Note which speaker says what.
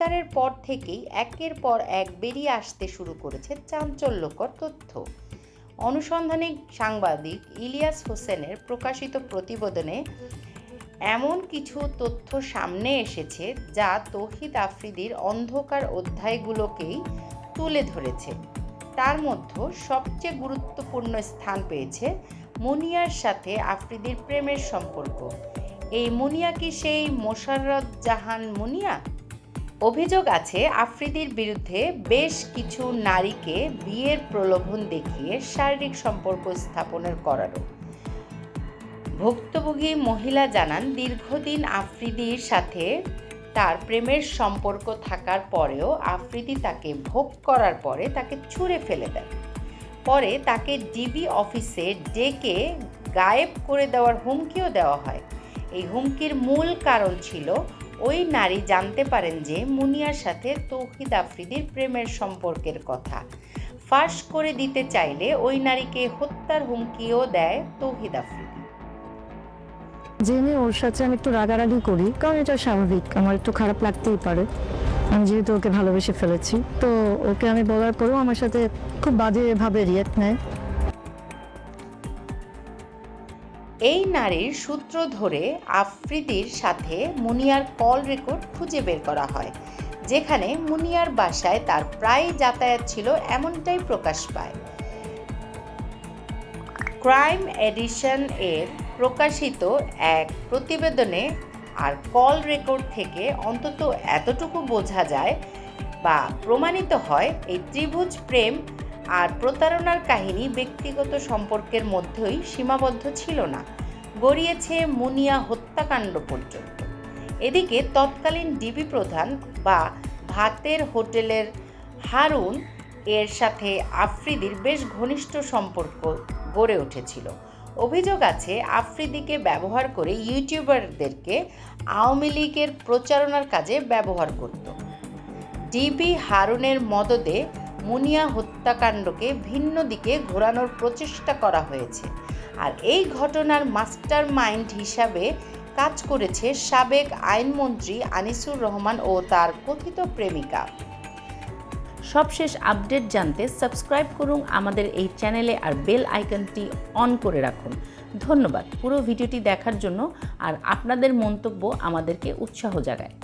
Speaker 1: গ্রেপ্তারের পর থেকেই একের পর এক বেরিয়ে আসতে শুরু করেছে চাঞ্চল্যকর তথ্য। অনুসন্ধানী সাংবাদিক ইলিয়াস হোসেনের প্রকাশিত প্রতিবেদনে এমন কিছু তথ্য সামনে এসেছে যা তৌহিদ আফ্রিদির অন্ধকার অধ্যায়গুলোকেই তুলে ধরেছে। তার মধ্যে সবচেয়ে গুরুত্বপূর্ণ স্থান পেয়েছে মুনিয়ার সাথে আফ্রিদির প্রেমের সম্পর্ক। এই মুনিয়া কি সেই মোশাররত জাহান মুনিয়া? অভিযোগ আছে, আফ্রিদির বিরুদ্ধে বেশ কিছু নারীকে বিয়ের প্রলোভন দেখিয়ে শারীরিক সম্পর্ক স্থাপনের করারও ভুক্তভোগী মহিলা জানান, দীর্ঘদিন আফ্রিদির সাথে তার প্রেমের সম্পর্ক থাকার পরেও আফ্রিদি তাকে ভোগ করার পরে তাকে ছুঁড়ে ফেলে দেয় পরে তাকে ডিবি অফিসে ডেকে গায়েব করে দেওয়ার হুমকিও দেওয়া হয়। এই হুমকির মূল কারণ ছিল ওই নারী জানতে পারেন যে মুনিয়ার সাথে তৌহিদ আফ্রিদির প্রেমের সম্পর্কের কথা। ফাঁস করে দিতে চাইলে ওই নারীকে হত্যার হুমকিও দেয় তৌহিদ আফ্রিদি।
Speaker 2: জেনে ওর সাথে আমি একটু রাগারাগি করি, কারণ এটা স্বাভাবিক। আমার একটু খারাপ লাগতেই পারে। আমি যেহেতু ওকে ভালোবেসে ফেলেছি, তো ওকে আমি বলার পরেও আমার সাথে খুব বাজেভাবে রিয়েক্ট নেয়।
Speaker 1: এই নারীর সূত্র ধরে আফ্রিদির সাথে মুনিয়ার কল রেকর্ড খুঁজে বের করা হয়, যেখানে মুনিয়ার বাসায় তার প্রায় যাতায়াত ছিল এমনটাই প্রকাশ পায়। ক্রাইম এডিশন এর প্রকাশিত এক প্রতিবেদনে আর কল রেকর্ড থেকে অন্তত এতটুকু বোঝা যায় বা প্রমাণিত হয়, এই ত্রিভুজ প্রেম আর প্রতারণার কাহিনী ব্যক্তিগত সম্পর্কের মধ্যেই সীমাবদ্ধ ছিল না। গড়িয়েছে মুনিয়া হত্যাকাণ্ড পর্যন্ত। এদিকে তৎকালীন ডিবি প্রধান বা ভাতের হোটেলের হারুন এর সাথে আফ্রিদির বেশ ঘনিষ্ঠ সম্পর্ক গড়ে উঠেছিল। অভিযোগ আছে, আফ্রিদিকে ব্যবহার করে ইউটিউবারদেরকে আওয়ামী লীগের প্রচারণার কাজে ব্যবহার করত। ডিবি হারুনের মদদে মুনিয়া হত্যাকাণ্ডকে ভিন্ন দিকে ঘোরানোর প্রচেষ্টা করা হয়েছে। আর এই ঘটনার মাস্টার মাইন্ড হিসাবে কাজ করেছে সাবেক আইনমন্ত্রী আনিসুর রহমান ও তার কথিত প্রেমিকা। সবশেষ আপডেট জানতে সাবস্ক্রাইব করুন আমাদের এই চ্যানেলে আর বেল আইকনটি অন করে রাখুন। ধন্যবাদ। পুরো ভিডিওটি দেখার জন্য আর আপনাদের মন্তব্য আমাদেরকে উৎসাহ জাগায়।